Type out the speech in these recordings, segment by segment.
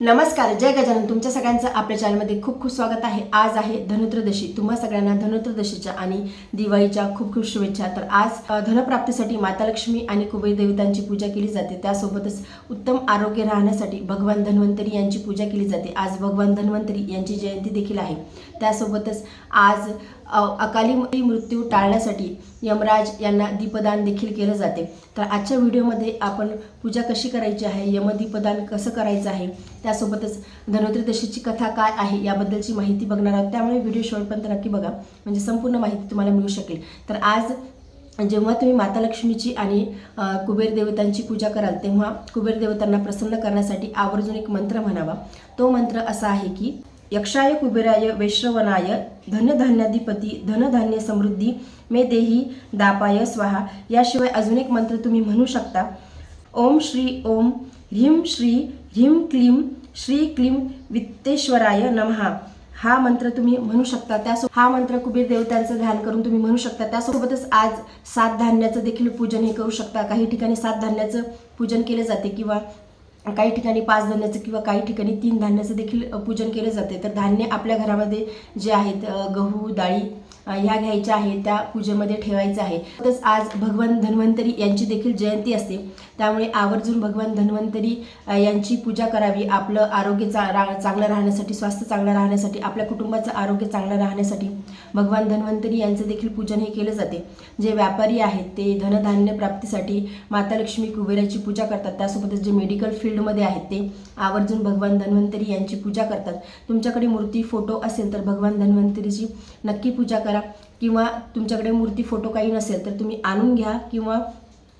नमस्कार जय गजानन. तुमच्या सगळ्यांचं आपल्या चॅनलमध्ये खूप खूप स्वागत आहे. आज आहे धनुत्रदशी. तुम्हा सगळ्यांना धनुत्रदशीच्या आणि दिवाळीच्या खूप खूप शुभेच्छा. तर आज धनप्राप्तीसाठी माता लक्ष्मी आणि कुबेर देवतांची पूजा केली जाते. त्यासोबतच उत्तम आरोग्य राहण्यासाठी भगवान धन्वंतरी यांची पूजा केली जाते. आज भगवान धन्वंतरी यांची जयंती देखील आहे. त्यासोबतच आज अकाली मृत्यू टाळण्यासाठी यमराज यांना दीपदान देखील केलं जाते. तर आजच्या व्हिडिओमध्ये आपण पूजा कशी करायची आहे यमदीपदान कसं करायचं आहे त्यासोबतच धनोत्रदशीची कथा काय आहे याबद्दलची माहिती बघणार आहोत. त्यामुळे व्हिडिओ शेवटपर्यंत नक्की बघा. म्हणजे संपूर्ण माहिती तुम्हाला मिळू शकेल. तर आज जेव्हा तुम्ही माता लक्ष्मीची आणि कुबेर देवतांची पूजा कराल तेव्हा कुबेर देवतांना प्रसन्न करण्यासाठी आवर्जून एक मंत्र म्हणावा. तो मंत्र असा आहे की यक्षाय कुबेराय वैश्रवनाय धनधान्याधिपती धनधान्य समृद्धी मे देही दापाय स्वाहा. याशिवाय अजून एक मंत्र तुम्ही म्हणू शकता. ओम श्री ओम ह्रीं श्री ह्रीं क्लीं श्री क्लीं वित्तेश्वराय नमहा. हा मंत्र तुम्ही म्हणू शकता. त्यासो हा मंत्र कुबेर देवतांचं ध्यान करून तुम्ही म्हणू शकता. त्यासोबतच आज सात धान्याचं देखील पूजन हे करू शकता. काही ठिकाणी सात धान्याचं पूजन केले जाते किंवा काही ठिकाणी पाच धान्याचं किंवा काही ठिकाणी तीन धान्याचं देखील पूजन केलं जाते. तर धान्य आपल्या घरामध्ये जे आहेत गहू डाळी ह्या घ्यायच्या आहेत त्या पूजेमध्ये ठेवायचं आहे तसंच आज भगवान धन्वंतरी यांची देखील जयंती असते. त्यामुळे आवर्जून भगवान धन्वंतरी यांची पूजा करावी. आपलं आरोग्य चा रा चांगलं राहण्यासाठी स्वास्थ्य चांगलं राहण्यासाठी आपल्या कुटुंबाचं आरोग्य चांगलं राहण्यासाठी भगवान धन्वंतरी यांचं देखील पूजन हे केलं जाते. जे व्यापारी आहेत ते धनधान्य प्राप्तीसाठी माता लक्ष्मी कुबेराची पूजा करतात. त्यासोबतच जे मेडिकल फील्डमध्ये आहेत ते आवर्जून भगवान धन्वंतरी यांची पूजा करतात. तुमच्याकडे मूर्ती फोटो असेल तर भगवान धन्वंतरीची नक्की पूजा करा. किंवा तुमच्याकडे मूर्ती फोटो काही नसेल तर तुम्ही आणून घ्या किंवा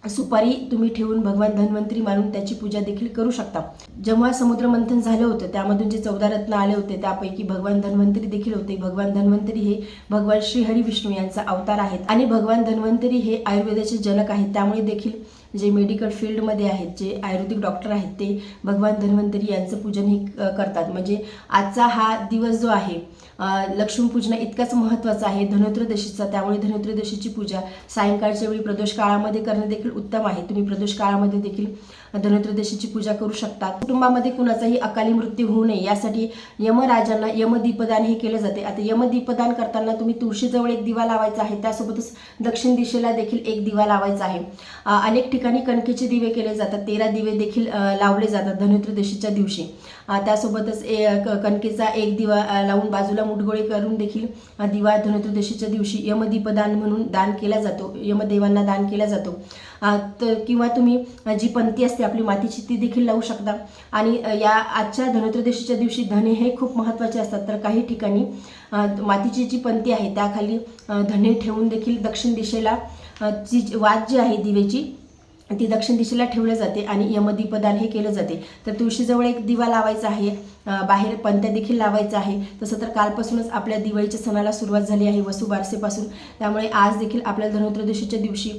सुपारी तुम्ही ठेवून भगवान धन्वंतरी मानून त्याची पूजा देखील करू शकता. जेव्हा समुद्र मंथन झालं होतं त्यामधून जे चौदा रत्न आले होते त्यापैकी भगवान धन्वंतरी देखील होते. भगवान धन्वंतरी हे भगवान श्री हरी विष्णू यांचा अवतार आहेत. आणि भगवान धन्वंतरी हे आयुर्वेदाचे जनक आहेत त्यामुळे देखील जे मेडिकल फील्डमध्ये आहेत जे आयुर्वेदिक डॉक्टर आहेत ते भगवान धन्वंतरी यांचं पूजन हे करतात. म्हणजे आजचा हा दिवस जो आहे लक्ष्मीपूजन इतकाच महत्त्वाचा आहे. धनुत्रदशीचा त्यामुळे धनुत्रदशीची पूजा सायंकाळच्या वेळी प्रदोष काळामध्ये करणं देखील उत्तम आहे. तुम्ही प्रदोष काळामध्ये देखील धनत्रयोदशीची पूजा करू शकता कुटुंबामध्ये कुणाचाही अकाली मृत्यू होऊ नये यासाठी यमराजांना यमदीपदान हे केले जाते. आता यमदीपदान करताना तुम्ही तुळशीजवळ एक दिवा लावायचा आहे त्यासोबतच दक्षिण दिशेला देखील एक दिवा लावायचा आहे. अनेक ठिकाणी कणकेचे दिवे केले जातात तेरा दिवे देखील लावले जातात धनत्रयोदशीच्या दिवशी. त्यासोबतच ए क- कणकेचा एक दिवा लावून बाजूला मुठगोळे करून देखील दिवा धनत्रयोदशीच्या दिवशी यमदीपदान म्हणून दान केला जातो यमदेवांना दान केला जातो. तर किंवा तुम्ही जी पंथी असते आपली मातीची ती देखील लावू शकता. आणि या आजच्या धनोत्रदशीच्या दिवशी धने हे खूप महत्त्वाचे असतात. तर काही ठिकाणी मातीची जी पंथी आहे त्याखाली धने ठेवून देखील दक्षिण दिशेला जी वाद जी आहे दिवेची ती दक्षिण दिशेला ठेवलं जाते आणि यमदीपदान हे केलं जाते. तर तुळशीजवळ एक दिवा लावायचा आहे बाहेर पंत्या देखील लावायचा आहे. तसं तर कालपासूनच आपल्या दिवाळीच्या सणाला सुरुवात झाली आहे वसुबारसेपासून त्यामुळे आज देखील आपल्याला धनोत्रदशीच्या दिवशी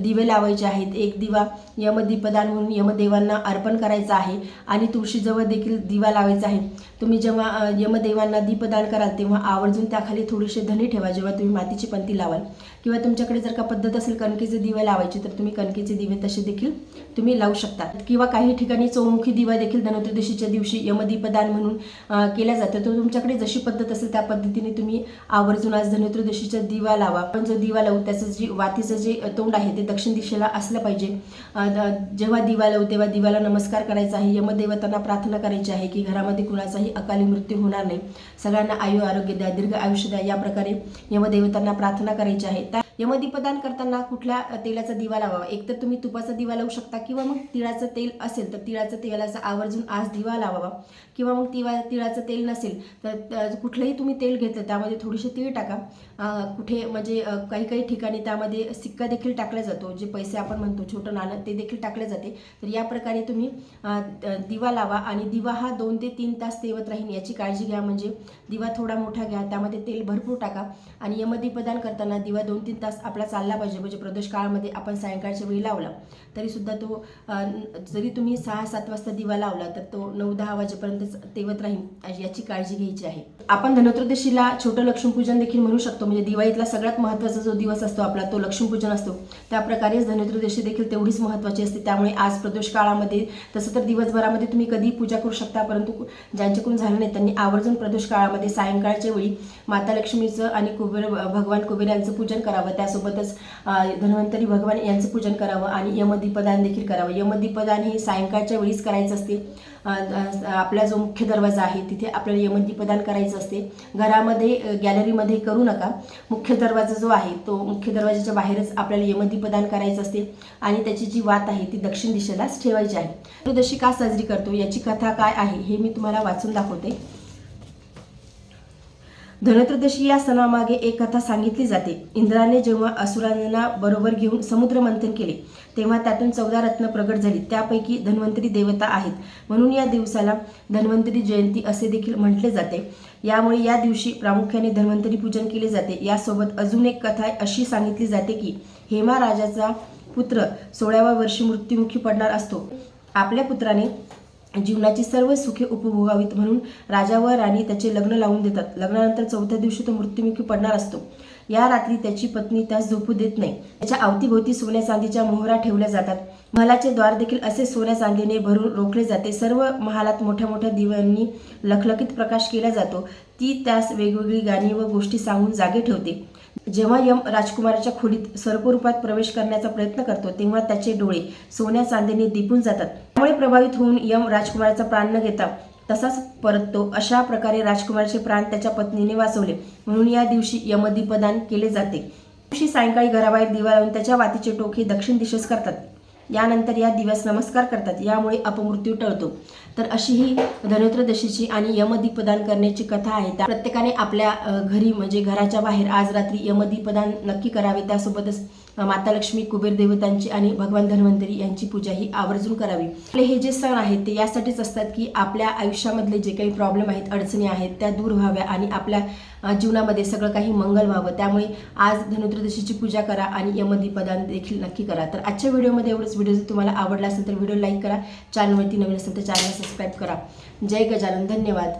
दिवे लावायचे आहेत. एक दिवा यमदीपदान म्हणून यमदेवांना अर्पण करायचा आहे आणि तुळशीजवळ देखील दिवा लावायचा आहे. तुम्ही जेव्हा यमदेवांना दीपदान कराल तेव्हा आवर्जून त्याखाली थोडेसे धने ठेवा जेव्हा तुम्ही मातीची पंथी लावाल. किंवा तुमच्याकडे जर का पद्धत असेल कणकेचे दिवे लावायचे तर तुम्ही कणकेचे दिवे तसे देखील तुम्ही लावू शकता. किंवा काही ठिकाणी चौमुखी दिवा देखील धनोत्रयोदशीच्या दिवशी यमदीपदान म्हणून केल्या केला जातो. तर तुमच्याकडे जशी पद्धत असेल त्या पद्धतीने तुम्ही आवर्जून आज धनोत्रयोदशीचा दिवा लावा. पण जो दिवा लावू त्याचं जी वातीचं जे तोंड आहे ते दक्षिण दिशेला असलं पाहिजे. जेव्हा दिवा लावू तेव्हा दिवाला नमस्कार करायचा आहे. यमदेवतांना प्रार्थना करायची आहे की घरामध्ये कुणाचाही अकाली मृत्यू होणार नाही. सगळ्यांना आयु आरोग्य द्या दीर्घ आयुष्य द्या. या प्रकारे यमदेवतांना प्रार्थना करायची आहे. त्या यमदीपदान करताना कुठल्या तेलाचा दिवा लावावा? एकतर तुम्ही तुपाचा दिवा लावू शकता किंवा मग तिळाचं तेल असेल तर तिळाचं तेलाचा आवर्जून आज दिवा लावावा. किंवा मग तिवा तिळाचं तेल नसेल तर कुठलंही तुम्ही तेल घेतलं त्यामध्ये थोडीशी तीळ टाका. कुठे म्हणजे काही काही ठिकाणी त्यामध्ये सिक्का देखील टाकला जातो. जे पैसे आपण म्हणतो छोटं नाणं ते देखील टाकले जाते. तर या प्रकारे तुम्ही दिवा लावा आणि दिवा हा दोन ते तीन तास तेवत राहील याची काळजी घ्या. म्हणजे दिवा थोडा मोठा घ्या. त्यामध्ये तेल भरपूर टाका. आणि यमदीपदान करताना दिवा दोन तीन तास आपला चालला पाहिजे म्हणजे प्रदोष काळामध्ये आपण सायंकाळच्या वेळी लावला तरीसुद्धा तो जरी तुम्ही सहा सात वाजता दिवा लावला तर तो नऊ दहा वाजेपर्यंत तेवत राहील याची काळजी घ्यायची आहे. आपण धनत्रयोदशीला छोटं लक्ष्मीपूजन देखील म्हणू शकतो म्हणजे दिवाळीतला सगळ्यात महत्त्वाचा जो दिवस असतो आपला तो लक्ष्मीपूजन असतो. त्याप्रकारेच धनत्रयोदशी देखील तेवढीच महत्त्वाची असते त्यामुळे आज प्रदोष काळामध्ये तसं तर दिवसभरामध्ये तुम्ही कधीही पूजा करू शकता परंतु ज्यांच्याकडून झालं नाही त्यांनी आवर्जून प्रदोष काळामध्ये सायंकाळच्या वेळी माता लक्ष्मीचं आणि कुबेर भगवान कुबेर यांचं पूजन करावं. त्यासोबतच धन्वंतरी भगवान यांचं पूजन करावं आणि यमदीपदान देखील करावं. यमदीपदान हे सायंकाळच्या वेळीच करायचं असते. आपला जो मुख्य दरवाजा आहे तिथे आपल्याला यमदीपदान करायचं असते. घरामध्ये गॅलरीमध्ये करू नका. मुख्य दरवाजा जो आहे तो मुख्य दरवाजाच्या बाहेरच आपल्याला यमदीपदान करायचं असते आणि त्याची जी वात आहे ती दक्षिण दिशेलाच ठेवायची आहे. त्रयोदशी का साजरी करतो याची कथा काय आहे हे मी तुम्हाला वाचून दाखवते. धनत्रदशी या सणामागे एक कथा सांगितली जाते. इंद्राने जेव्हा असुरांना बरोबर घेऊन समुद्र मंथन केले तेव्हा त्यातून चौदा रत्न प्रगट झाली. त्यापैकी धन्वंतरी देवता आहेत. म्हणून या दिवसाला धन्वंतरी जयंती असे देखील म्हटले जाते. यामुळे या दिवशी प्रामुख्याने धन्वंतरी पूजन केले जाते. यासोबत अजून एक कथा अशी सांगितली जाते की हेमा राजाचा पुत्र सोळाव्या वर्षी मृत्युमुखी पडणार असतो. आपल्या पुत्राने जीवनाची सर्व सुखे उपभोगावीत म्हणून राजा व राणी त्याचे लग्न लावून देतात. लग्नानंतर चौथ्या दिवशी तो मृत्युमुखी पडणार असतो. या रात्री त्याची पत्नी त्यास झोपू देत नाही. त्याच्या अवतीभोवती सोन्या चांदीच्या मोहरा ठेवल्या जातात. महालाचे द्वार देखील असे सोन्या चांदीने भरून रोखले जाते. सर्व महालात मोठ्या मोठ्या दिव्यांनी लखलखीत प्रकाश केला जातो. ती त्यास वेगवेगळी गाणी व गोष्टी सांगून जागे ठेवते. जेव्हा यम राजकुमाराच्या खोलीत सर्परूपात प्रवेश करण्याचा प्रयत्न करतो तेव्हा त्याचे डोळे सोन्या चांदीने दिपून जातात. त्यामुळे प्रभावित होऊन यम राजकुमाराचा प्राण न घेता तसाच परततो अशा प्रकारे राजकुमाराचे प्राण त्याच्या पत्नीने वाचवले. म्हणून या दिवशी यमदीपदान केले जाते. दिवशी सायंकाळी घराबाहेर दिवा लावून त्याच्या वातीचे टोके दक्षिण दिशेस करतात. यानंतर या दिव्यास नमस्कार करतात यामुळे अपमृत्यू टळतो. तर अशी ही धनोत्रदशीची आणि यमदीपदान करण्याची कथा आहे. त्या प्रत्येकाने आपल्या घरी म्हणजे घराच्या बाहेर आज रात्री यमदीपदान नक्की करावे. त्यासोबतच माता लक्ष्मी कुबेर देवतांची आणि भगवान धन्वंतरी यांची पूजा ही आवर्जून करावी. आपले हे जे सण आहेत ते यासाठीच असतात की आपल्या आयुष्यामधले जे काही प्रॉब्लेम आहेत अडचणी आहेत त्या दूर व्हाव्या आणि आपल्या जीवनामध्ये सगळं काही मंगल व्हावं. त्यामुळे आज धनुत्रदशीची पूजा करा आणि यमदीपदान देखील नक्की करा. तर आजच्या व्हिडिओमध्ये एवढंच. व्हिडिओ जर तुम्हाला आवडला असेल तर व्हिडिओ लाईक करा. चॅनलवरती नवीन असेल तर चॅनल सबस्क्राईब करा. जय गजानन. धन्यवाद.